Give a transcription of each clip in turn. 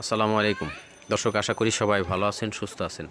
আসসালামু আলাইকুম। দর্শক, আশা করি সবাই ভালো আছেন, সুস্থ আছেন।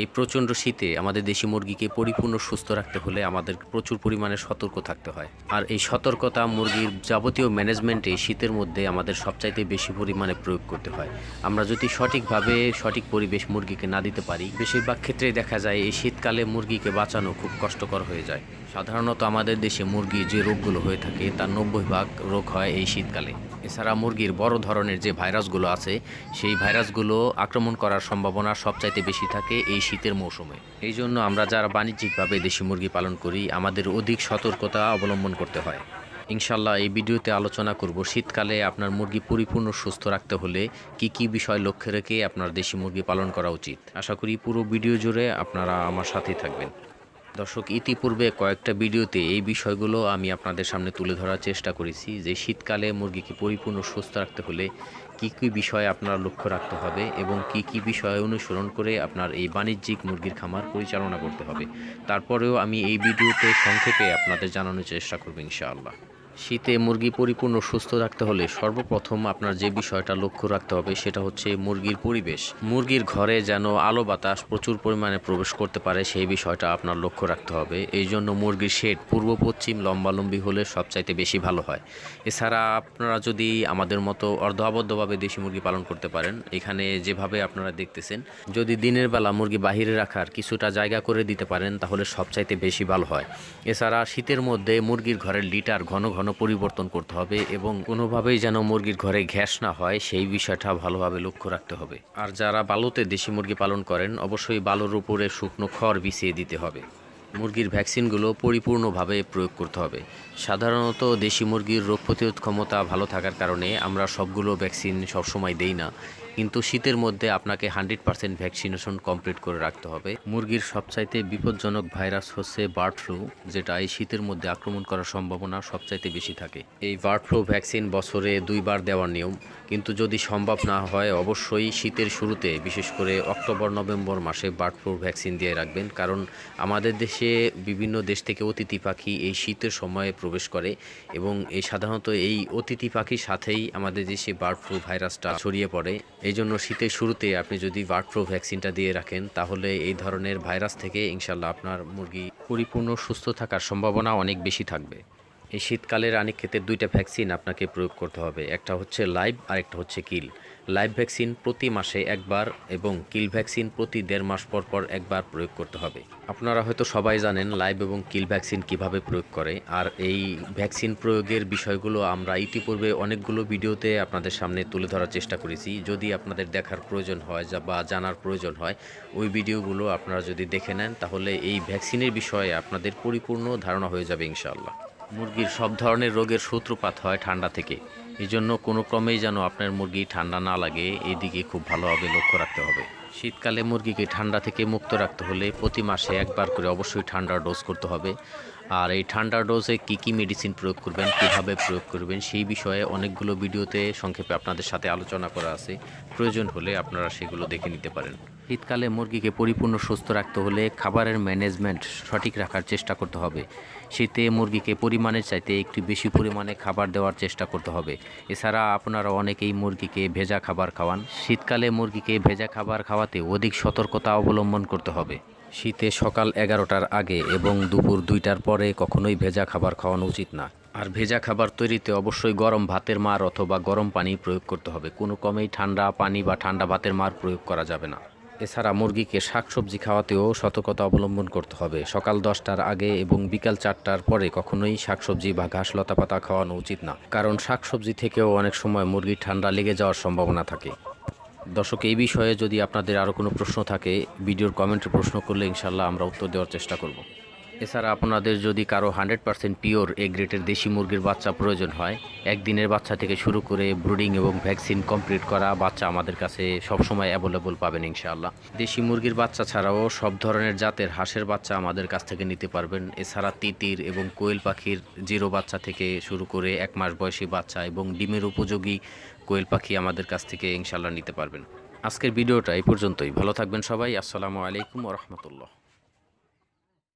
এই প্রচণ্ড শীতে আমাদের দেশি মুরগিকে পরিপূর্ণ সুস্থ রাখতে হলে আমাদের প্রচুর পরিমাণে সতর্ক থাকতে হয়। আর এই সতর্কতা মুরগির যাবতীয় ম্যানেজমেন্টে শীতের মধ্যে আমাদের সবচাইতে বেশি পরিমাণে প্রয়োগ করতে হয়। আমরা যদি সঠিকভাবে সঠিক পরিবেশ মুরগিকে না দিতে পারি, বেশিরভাগ ক্ষেত্রেই দেখা যায় এই শীতকালে মুরগিকে বাঁচানো খুব কষ্টকর হয়ে যায়। সাধারণত আমাদের দেশে মুরগি যে রোগগুলো হয়ে থাকে, তার নব্বই ভাগ রোগ হয় এই শীতকালে। এছাড়া মুরগির বড় ধরনের যে ভাইরাসগুলো আছে, সেই ভাইরাসগুলো আক্রমণ করার সম্ভাবনা সবচাইতে বেশি থাকে এই শীতের মৌসুমে। এই জন্য আমরা যারা বাণিজ্যিকভাবে দেশি মুরগি পালন করি, আমাদের অধিক সতর্কতা অবলম্বন করতে হয়। ইনশাল্লাহ এই ভিডিওতে আলোচনা করব শীতকালে আপনার মুরগি পরিপূর্ণ সুস্থ রাখতে হলে কি কি বিষয় লক্ষ্য রেখে আপনার দেশি মুরগি পালন করা উচিত। আশা করি পুরো ভিডিও জুড়ে আপনারা আমার সাথেই থাকবেন। দর্শক, ইতিপূর্বে কয়েকটা ভিডিওতে এই বিষয়গুলো আমি আপনাদের সামনে তুলে ধরার চেষ্টা করেছি যে শীতকালে মুরগিকে পরিপূর্ণ সুস্থ রাখতে হলে কি কি বিষয়ে আপনার লক্ষ্য রাখতে হবে এবং কি কি বিষয় অনুসরণ করে আপনার এই বাণিজ্যিক মুরগির খামার পরিচালনা করতে হবে। তারপরেও আমি এই ভিডিওতে সংক্ষেপে আপনাদের জানানোর চেষ্টা করব ইনশাআল্লাহ। শীতে মুরগি পরিপূর্ণ সুস্থ রাখতে হলে সর্বপ্রথম আপনার যে বিষয়টা লক্ষ্য রাখতে হবে সেটা হচ্ছে মুরগির পরিবেশ। মুরগির ঘরে যেন আলো বাতাস প্রচুর পরিমাণে প্রবেশ করতে পারে সেই বিষয়টা আপনার লক্ষ্য রাখতে হবে। এই জন্য মুরগির শেড পূর্ব, পশ্চিম, লম্বালম্বি হলে সবচাইতে বেশি ভালো হয়। এছাড়া আপনারা যদি আমাদের মতো অর্ধ আবদ্ধভাবে দেশি মুরগি পালন করতে পারেন, এখানে যেভাবে আপনারা দেখতেছেন, যদি দিনের বেলা মুরগি বাহিরে রাখার কিছুটা জায়গা করে দিতে পারেন, তাহলে সবচাইতে বেশি ভালো হয়। এছাড়া শীতের মধ্যে মুরগির ঘরের লিটার ঘন ঘন পরিবর্তন করতে হবে এবং কোনোভাবেই যেন মুরগির ঘরে ঘ্যাস না হয়, সেই বিষয়টা ভালোভাবে লক্ষ্য রাখতে হবে। আর যারা বালুতে দেশি মুরগি পালন করেন, অবশ্যই বালুর উপরে শুকনো খড় বিছিয়ে দিতে হবে। মুরগির ভ্যাকসিনগুলো পরিপূর্ণভাবে প্রয়োগ করতে হবে। সাধারণত দেশি মুরগির রোগ প্রতিরোধ ক্ষমতা ভালো থাকার কারণে আমরা সবগুলো ভ্যাকসিন সবসময় দেই না। কিন্তু শীতের মধ্যে আপনাকে হান্ড্রেড পার্সেন্ট ভ্যাকসিনেশন কমপ্লিট করে রাখতে হবে। মুরগির সবচাইতে বিপজ্জনক ভাইরাস হচ্ছে বার্ড ফ্লু, যেটা এই শীতের মধ্যে আক্রমণ করার সম্ভাবনা সবচাইতে বেশি থাকে। এই বার্ড ফ্লু ভ্যাকসিন বছরে দুইবার দেওয়ার নিয়ম, কিন্তু যদি সম্ভব না হয়, অবশ্যই শীতের শুরুতে, বিশেষ করে অক্টোবর, নভেম্বর মাসে বার্ড ফ্লু ভ্যাকসিন দিয়ে রাখবেন, কারণ আমাদের দেশে বিভিন্ন দেশ থেকে অতিথি পাখি এই শীতের সময়ে প্রবেশ করে এবং এই সাধারণত এই অতিথি পাখির সাথেই আমাদের দেশে বার্ড ফ্লু ভাইরাসটা ছড়িয়ে পড়ে। এই জন্য শীতের শুরুতে আপনি যদি বার্ড ফ্লু ভ্যাকসিনটা দিয়ে রাখেন, তাহলে এই ধরনের ভাইরাস থেকে ইনশাল্লাহ আপনার মুরগি পরিপূর্ণ সুস্থ থাকার সম্ভাবনা অনেক বেশি থাকবে। এই শীতকালে রানীক্ষেতের দুইটা ভ্যাকসিন আপনাকে প্রয়োগ করতে হবে। একটা হচ্ছে লাইভ আর একটা হচ্ছে কিল। লাইভ ভ্যাকসিন প্রতি মাসে একবার এবং কিল ভ্যাকসিন প্রতি দেড় মাস পর পর একবার প্রয়োগ করতে হবে। আপনারা হয়তো সবাই জানেন লাইভ এবং কিল ভ্যাকসিন কীভাবে প্রয়োগ করে, আর এই ভ্যাকসিন প্রয়োগের বিষয়গুলো আমরা ইতিপূর্বে অনেকগুলো ভিডিওতে আপনাদের সামনে তুলে ধরার চেষ্টা করেছি। যদি আপনাদের দেখার প্রয়োজন হয় বা জানার প্রয়োজন হয়, ওই ভিডিওগুলো আপনারা যদি দেখে নেন, তাহলে এই ভ্যাকসিনের বিষয়ে আপনাদের পরিপূর্ণ ধারণা হয়ে যাবে ইনশাআল্লাহ। মুরগির সব ধরনের রোগের সূত্রপাত হয় ঠান্ডা থেকে। এই জন্য কোনো ক্রমেই যেন আপনার মুরগি ঠান্ডা না লাগে এই দিকে খুব ভালোভাবে লক্ষ্য রাখতে হবে। শীতকালে মুরগিকে ঠান্ডা থেকে মুক্ত রাখতে হলে প্রতি মাসে একবার করে অবশ্যই ঠান্ডার ডোজ করতে হবে। আর এই ঠান্ডার ডোজে কী কী মেডিসিন প্রয়োগ করবেন, কীভাবে প্রয়োগ করবেন, সেই বিষয়ে অনেকগুলো ভিডিওতে সংক্ষেপে আপনাদের সাথে আলোচনা করা আছে। প্রয়োজন হলে আপনারা সেগুলো দেখে নিতে পারেন। শীতকালে মুরগিকে পরিপূর্ণ সুস্থ রাখতে হলে খাবারের ম্যানেজমেন্ট সঠিক রাখার চেষ্টা করতে হবে। শীতে মুরগিকে পরিমাণের চাইতে একটু বেশি পরিমাণে খাবার দেওয়ার চেষ্টা করতে হবে। এছাড়া আপনারা অনেকেই মুরগিকে ভেজা খাবার খাওয়ান। শীতকালে মুরগিকে ভেজা খাবার খাওয়াতে অধিক সতর্কতা অবলম্বন করতে হবে। শীতে সকাল এগারোটার আগে এবং দুপুর দুইটার পরে কখনোই ভেজা খাবার খাওয়ানো উচিত না। আর ভেজা খাবার তৈরিতে অবশ্যই গরম ভাতের মার অথবা গরম পানি প্রয়োগ করতে হবে। কোনো কমেই ঠান্ডা পানি বা ঠান্ডা ভাতের মার প্রয়োগ করা যাবে না। এছাড়া মুরগিকে শাকসবজি খাওয়াতেও সতর্কতা অবলম্বন করতে হবে। সকাল দশটার আগে এবং বিকাল চারটার পরে কখনোই শাকসবজি বা ঘাস লতা পাতা খাওয়ানো উচিত না, কারণ শাকসবজি থেকেও অনেক সময় মুরগির ঠান্ডা লেগে যাওয়ার সম্ভাবনা থাকে। দর্শক, এই বিষয়ে যদি আপনাদের আরও কোনো প্রশ্ন থাকে, ভিডিওর কমেন্টে প্রশ্ন করলে ইনশাল্লাহ আমরা উত্তর দেওয়ার চেষ্টা করব। এছাড়া আপনাদের যদি কারও হান্ড্রেড পার্সেন্ট পিওর এ গ্রেটের দেশি মুরগির বাচ্চা প্রয়োজন হয়, একদিনের বাচ্চা থেকে শুরু করে ব্রুডিং এবং ভ্যাকসিন কমপ্লিট করা বাচ্চা আমাদের কাছে সবসময় অ্যাভেলেবল পাবেন ইনশাআল্লাহ। দেশি মুরগির বাচ্চা ছাড়াও সব ধরনের জাতের হাঁসের বাচ্চা আমাদের কাছ থেকে নিতে পারবেন। এছাড়া তিতির এবং কোয়েল পাখির জিরো বাচ্চা থেকে শুরু করে এক মাস বয়সী বাচ্চা এবং ডিমের উপযোগী কোয়েল পাখি আমাদের কাছ থেকে ইনশাল্লাহ নিতে পারবেন। আজকের ভিডিওটা এই পর্যন্তই। ভালো থাকবেন সবাই। আসসালামু আলাইকুম রহমতুল্লাহ।